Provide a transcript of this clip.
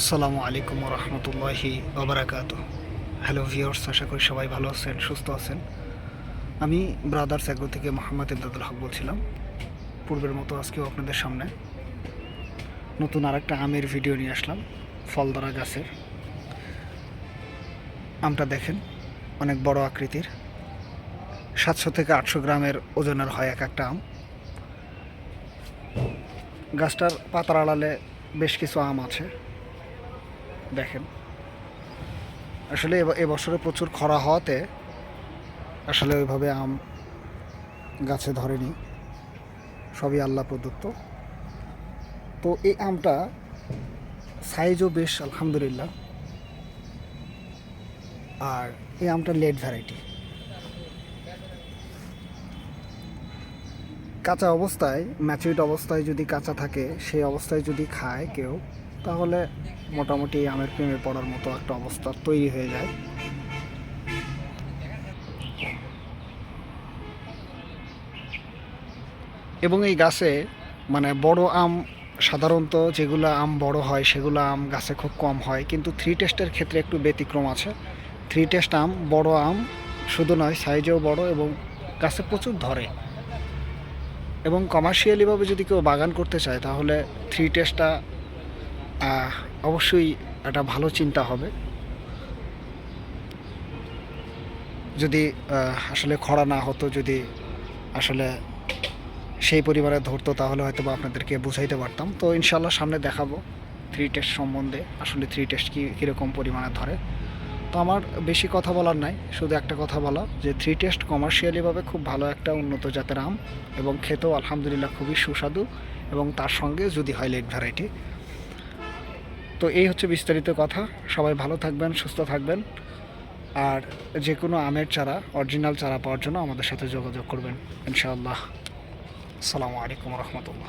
আসসালামু আলাইকুম রহমতুল্লাহি ওবরাকাত। হ্যালো ভিওর্স আশা করি সবাই ভালো আছেন, সুস্থ আছেন। আমি ব্রাদার্স অ্যাগ্রো থেকে মোহাম্মদ ইমদাদুল হক বলছিলাম। পূর্বের মতো আজকেও আপনাদের সামনে নতুন আরেকটা আমের ভিডিও নিয়ে আসলাম, ফলদরা গাছের। আমটা দেখেন, অনেক বড় আকৃতির। সাতশো থেকে আটশো গ্রামের ওজনের হয় এক একটা আম। গাছটার পাতার আড়ালে বেশ কিছু আম আছে। দেখেন। আসলে এব- এবছরে প্রচুর খরা হওয়াতে আসলে ওইভাবে আম গাছে ধরেনি। সবই আল্লাহ প্রদত্ত। তো এই আমটা সাইজও বেশ, আলহামদুলিল্লাহ। আর এই আমটা লেট ভ্যারাইটি কাঁচা অবস্থায় ম্যাচুরিট অবস্থায় যদি কাঁচা থাকে, সেই অবস্থায় যদি খায় কেউ তাহলে মোটামুটি আমের প্রেমে পড়ার মতো একটা অবস্থা তৈরি হয়ে যায়। এবং এই গাছে মানে বড় আম সাধারণত যেগুলো আম বড় হয়, সেগুলো আম গাছে খুব কম হয়। কিন্তু থ্রি টেস্টের ক্ষেত্রে একটু ব্যতিক্রম আছে। থ্রি টেস্ট আম, বড় আম শুধু নয় সাইজেও বড় এবং গাছে প্রচুর ধরে। এবং কমার্শিয়ালিভাবে যদি কেউ বাগান করতে চায়, তাহলে থ্রি টেস্টটা অবশ্যই একটা ভালো চিন্তা হবে। যদি আসলে খরা না হতো, যদি আসলে সেই পরিবারে ধরতো, তাহলে হয়তো বা আপনাদেরকে বুঝাইতে পারতাম। তো ইনশাল্লাহ সামনে দেখাবো থ্রি টেস্ট সম্বন্ধে, আসলে থ্রি টেস্ট কী, কীরকম পরিমাণে ধরে। তো আমার বেশি কথা বলার নাই, শুধু একটা কথা বলা, যে থ্রি টেস্ট কমার্শিয়ালিভাবে খুব ভালো একটা উন্নত জাতের আম এবং খেতেও আলহামদুলিল্লাহ খুবই সুস্বাদু এবং তার সঙ্গে যদি হয় লেট ভ্যারাইটি তো এই হচ্ছে বিস্তারিত কথা। সবাই ভালো থাকবেন, সুস্থ থাকবেন। আর যে কোনো আমের চারা, অরিজিনাল চারা পাওয়ার জন্য আমাদের সাথে যোগাযোগ করবেন, ইনশাআল্লাহ। আসসালামু আলাইকুম রহমতুল্লাহ।